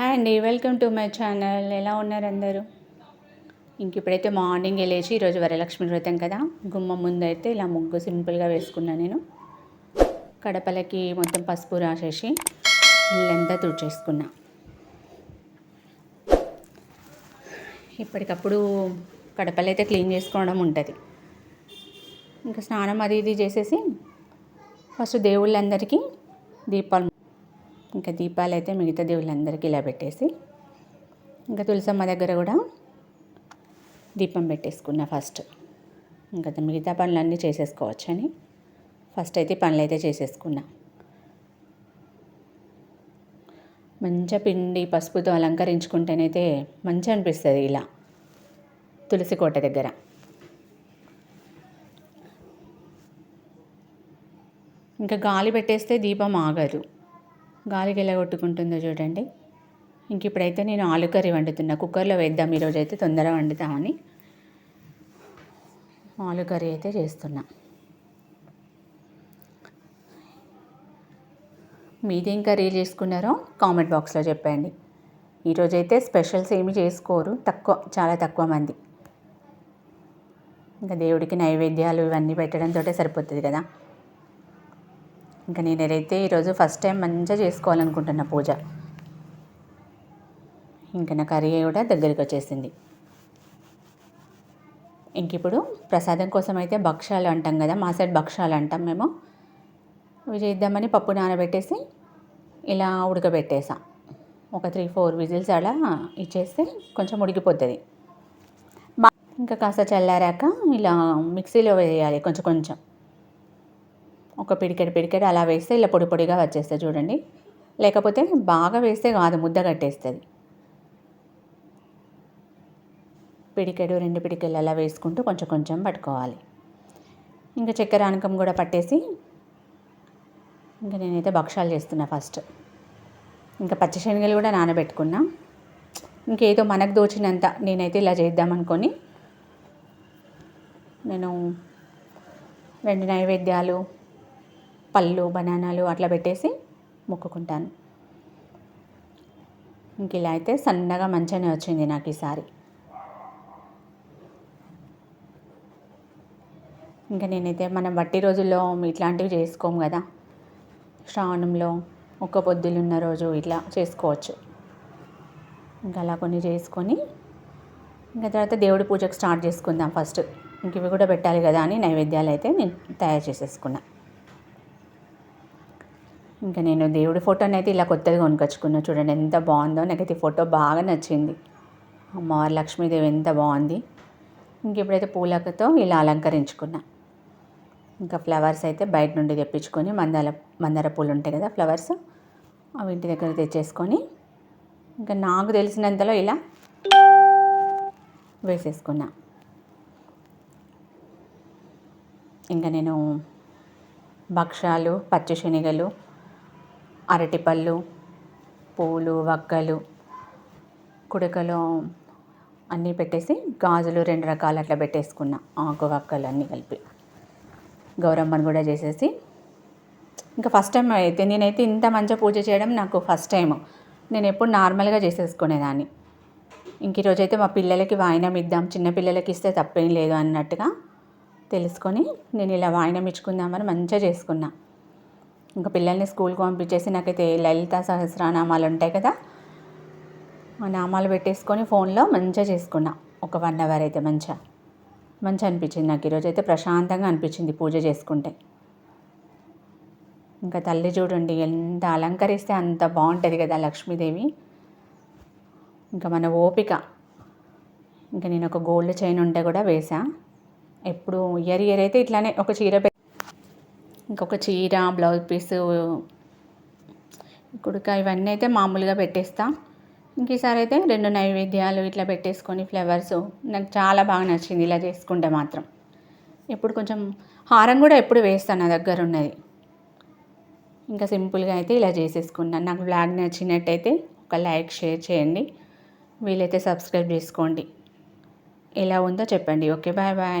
Hi అండి welcome to my channel. ఎలా ఉన్నారు అందరూ? ఇంక ఇప్పుడైతే మార్నింగ్ వెళ్ళేసి ఈరోజు వరలక్ష్మి వ్రతం కదా. గుమ్మ ముందు అయితే ఇలా ముగ్గు సింపుల్గా వేసుకున్నాను నేను. కడపలకి మొత్తం పసుపు రాసేసి ఇల్లంతా తుడిచేసుకున్నా. ఇప్పటికప్పుడు కడపలు అయితే క్లీన్ చేసుకోవడం ఉంటుంది. ఇంకా స్నానం అది ఇది చేసేసి ఫస్ట్ దేవుళ్ళందరికీ దీపాలు ఇంకా దీపాలు అయితే మిగతా దేవుళ్ళందరికీ ఇలా పెట్టేసి ఇంకా తులసమ్మ దగ్గర కూడా దీపం పెట్టేసుకున్నా ఫస్ట్ ఇంకా మిగతా పనులన్నీ చేసేసుకోవచ్చని ఫస్ట్ అయితే పనులు అయితే చేసేసుకున్నా. మంచిగా పిండి పసుపుతో అలంకరించుకుంటేనైతే మంచిగా అనిపిస్తుంది ఇలా తులసి కోట దగ్గర. ఇంకా గాలి పెట్టేస్తే దీపం ఆగదు. గాలికి ఎలా కొట్టుకుంటుందో చూడండి. ఇంక ఇప్పుడైతే నేను ఆలు కర్రీ వండుతున్నా. కుక్కర్లో వేద్దాం ఈరోజు అయితే తొందరగా వండుతామని. ఆలు కర్రీ అయితే చేస్తున్నా. మీదేం కర్రీ చేసుకున్నారో కామెంట్ బాక్స్లో చెప్పండి. ఈరోజైతే స్పెషల్స్ ఏమి చేసుకోరు. తక్కువ చాలా తక్కువ మంది. ఇంకా దేవుడికి నైవేద్యాలు ఇవన్నీ పెట్టడంతో సరిపోతుంది కదా. ఇంకా నేను ఏదైతే ఈరోజు ఫస్ట్ టైం మంచిగా చేసుకోవాలనుకుంటున్న పూజ. ఇంకా నా కర్రీ కూడా దగ్గరికి వచ్చేసింది. ఇంక ఇప్పుడు ప్రసాదం కోసం అయితే భక్షాలు అంటాం కదా మా సైడ్ భక్షాలు అంటాం మేము. అవి చేద్దామని పప్పు నానబెట్టేసి ఇలా ఉడకబెట్టేసా. ఒక త్రీ ఫోర్ విజిల్స్ అలా ఇచ్చేస్తే కొంచెం ఉడికిపోతుంది. ఇంకా కాస్త చల్లారాక ఇలా మిక్సీలో వేయాలి కొంచెం కొంచెం. ఒక పిడికెడు పిడికెడు అలా వేస్తే ఇలా పొడి పొడిగా వచ్చేస్తాయి చూడండి. లేకపోతే బాగా వేస్తే కాదు ముద్ద కట్టేస్తుంది. పిడికెడు రెండు పిడికెళ్ళు అలా వేసుకుంటూ కొంచెం కొంచెం పట్టుకోవాలి. ఇంకా చక్కెర అనకం కూడా పట్టేసి ఇంకా నేనైతే భక్షాలు చేస్తున్నా ఫస్ట్. ఇంకా పచ్చిశనగలు కూడా నానబెట్టుకున్నా. ఇంకేదో మనకు దోచినంత నేనైతే ఇలా చేద్దామనుకొని నేను రెండు నైవేద్యాలు పళ్ళు బనానాలు అట్లా పెట్టేసి మొక్కుకుంటాను. ఇంక ఇలా అయితే సన్నగా మంచిగానే వచ్చింది నాకు ఈసారి ఇంకా నేనైతే మనం వట్టి రోజుల్లో ఇట్లాంటివి చేసుకోము కదా. శ్రావణంలో ఒక్క పొద్దులున్న రోజు ఇట్లా చేసుకోవచ్చు. ఇంకా అలా కొన్ని చేసుకొని ఇంకా తర్వాత దేవుడి పూజకు స్టార్ట్ చేసుకుందాం ఫస్ట్. ఇంక ఇవి కూడా పెట్టాలి కదా అని నైవేద్యాలు అయితే నేను తయారు చేసేసుకున్నాను ఇంకా నేను దేవుడి ఫోటోని అయితే ఇలా కొత్తది కొనుకొచ్చుకున్నా. చూడండి ఎంత బాగుందో. నాకైతే ఫోటో బాగా నచ్చింది. అమ్మవారి లక్ష్మీదేవి ఎంత బాగుంది. ఇంక ఇప్పుడైతే పూలకతో ఇలా అలంకరించుకున్నా. ఇంకా ఫ్లవర్స్ అయితే బయట నుండి తెప్పించుకొని మందార మందార పూలు ఉంటాయి కదా ఫ్లవర్స్ అవి ఇంటి దగ్గర తెచ్చేసుకొని ఇంకా నాకు తెలిసినంతలో ఇలా వేసేసుకున్నా. ఇంకా నేను భక్షాలు పచ్చి శనగలు అరటిపళ్ళు పూలు వక్కలు కుడకలో అన్నీ పెట్టేసి గాజులు రెండు రకాలు అట్లా పెట్టేసుకున్నా. ఆకు వక్కలు అన్నీ కలిపి. గౌరమ్మని కూడా చేసేసి. ఇంకా ఫస్ట్ టైం అయితే నేనైతే ఇంత మంచిగా పూజ చేయడం నాకు ఫస్ట్ టైం నేను ఎప్పుడు నార్మల్గా చేసేసుకునేదాన్ని. ఇంక ఈరోజు అయితే మా పిల్లలకి వాయినం ఇద్దాం చిన్నపిల్లలకి ఇస్తే తప్పేం లేదు అన్నట్టుగా తెలుసుకొని నేను ఇలా వాయినం ఇచ్చుకుందామని మంచిగా చేసుకున్నా. ఇంకా పిల్లల్ని స్కూల్కి పంపించేసి నాకైతే లలిత సహస్రనామాలు ఉంటాయి కదా ఆ నామాలు పెట్టేసుకొని ఫోన్లో మంచిగా చేసుకున్నా. ఒక వన్ అవర్ అయితే మంచిగా. మంచిగా అనిపించింది నాకు. ఈరోజు అయితే ప్రశాంతంగా అనిపించింది పూజ చేసుకుంటే. ఇంకా తల్లి చూడండి ఎంత అలంకరిస్తే అంత బాగుంటుంది కదా లక్ష్మీదేవి. ఇంకా మన ఓపిక. ఇంకా నేను ఒక గోల్డ్ చైన్ ఉంటే కూడా వేసా. ఎప్పుడు ఇయర్ ఇయర్ అయితే ఇట్లానే ఒక చీర ఇంకొక చీర బ్లౌజ్ పీస్ కుడుక ఇవన్నీ అయితే మామూలుగా పెట్టేస్తా. ఇంక ఈసారి అయితే రెండు నైవేద్యాలు ఇట్లా పెట్టేసుకొని ఫ్లవర్స్ నాకు చాలా బాగా నచ్చింది ఇలా చేసుకుంటే మాత్రం. ఇప్పుడు కొంచెం హారం కూడా ఎప్పుడు వేస్తాను నా దగ్గర ఉన్నది. ఇంకా సింపుల్గా అయితే ఇలా చేసేసుకున్నాను నాకు బ్లాగ్ నచ్చినట్టయితే ఒక లైక్ షేర్ చేయండి. వీలైతే సబ్స్క్రైబ్ చేసుకోండి. ఎలా ఉందో చెప్పండి. Okay bye bye.